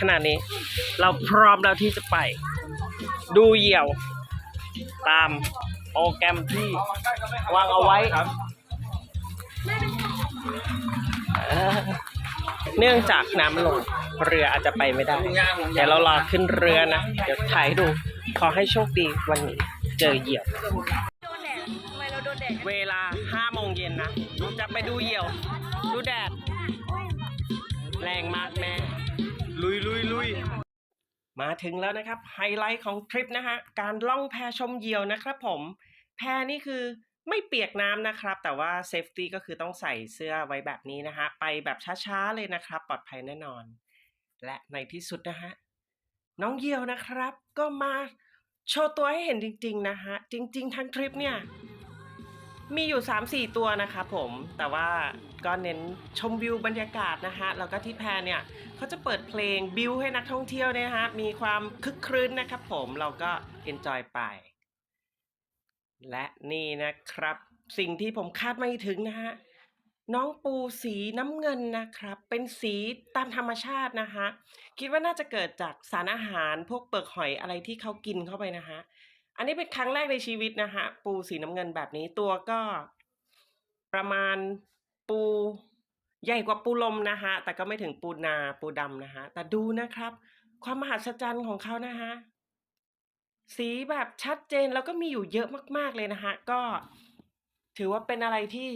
ขนาดนี้ เราพร้อมแล้วที่จะไป ดูเหยี่ยว ตามโปรแกรมที่วางเอาไว้เนื่องจากน้ำลงเรืออาจจะไปไม่ได้ เดี๋ยวเรารอขึ้นเรือนะ เดี๋ยวถ่ายดู ขอให้โชคดีวันนี้เจอเหยี่ยวโดนแดดทำไมเราโดนแดดเวลา5โมงเย็นนะ จะไปดูเหยี่ยว ดูแดด แรงมากแม่ ลุยลุยลุย มาถึงแล้วนะครับไฮไลท์ของทริปนะฮะการล่องแพชมเหยี่ยวนะครับผมแพนี่คือไม่เปียกน้ำนะครับ แต่ว่าเซฟตี้ก็คือต้องใส่เสื้อไว้แบบนี้นะฮะไปแบบช้าๆเลยนะครับ ปลอดภัยแน่นอน และในที่สุดนะฮะน้องเหยี่ยวนะครับ ก็มาโชว์ตัวให้เห็นจริง ๆ นะฮะจริง ๆ ทั้งทริปเนี่ย มีอยู่ 3-4 ตัวนะครับผมแต่ว่าก็เน้นชมวิวบรรยากาศนะฮะแล้วก็ที่แพรเนี่ยเขาจะเปิดเพลงบิวให้นักท่องเที่ยวเนี่ยนะฮะมีความคึกครื้นนะครับผมเราก็เอนจอยไป และนี่นะครับ สิ่งที่ผมคาดไม่ถึงนะฮะน้องปูสีน้ำเงินนะครับ เป็นสีตามธรรมชาตินะฮะคิดว่าน่าจะเกิดจากสารอาหารพวกเปลือกหอยอะไรที่เขากินเข้าไปนะฮะ อันนี้เป็นครั้งแรกในชีวิตนะฮะปูสีน้ำเงินแบบนี้ตัวก็ ประมาณปูใหญ่กว่าปูลมนะฮะแต่ก็ไม่ถึงปูนาปูดำนะฮะแต่ดูนะครับ ความมหัศจรรย์ของเขานะฮะสีแบบชัดเจนแล้วก็มีอยู่เยอะมาก ๆเลยนะฮะก็ถือว่าเป็นอะไรที่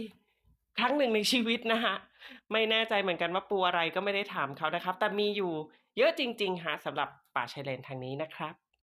ครั้งหนึ่งในชีวิตนะฮะไม่แน่ใจเหมือนกันว่าปูอะไรก็ไม่ได้ถามเขานะครับ แต่มีอยู่เยอะจริงๆฮะสำหรับป่าชายเลนทางนี้นะครับ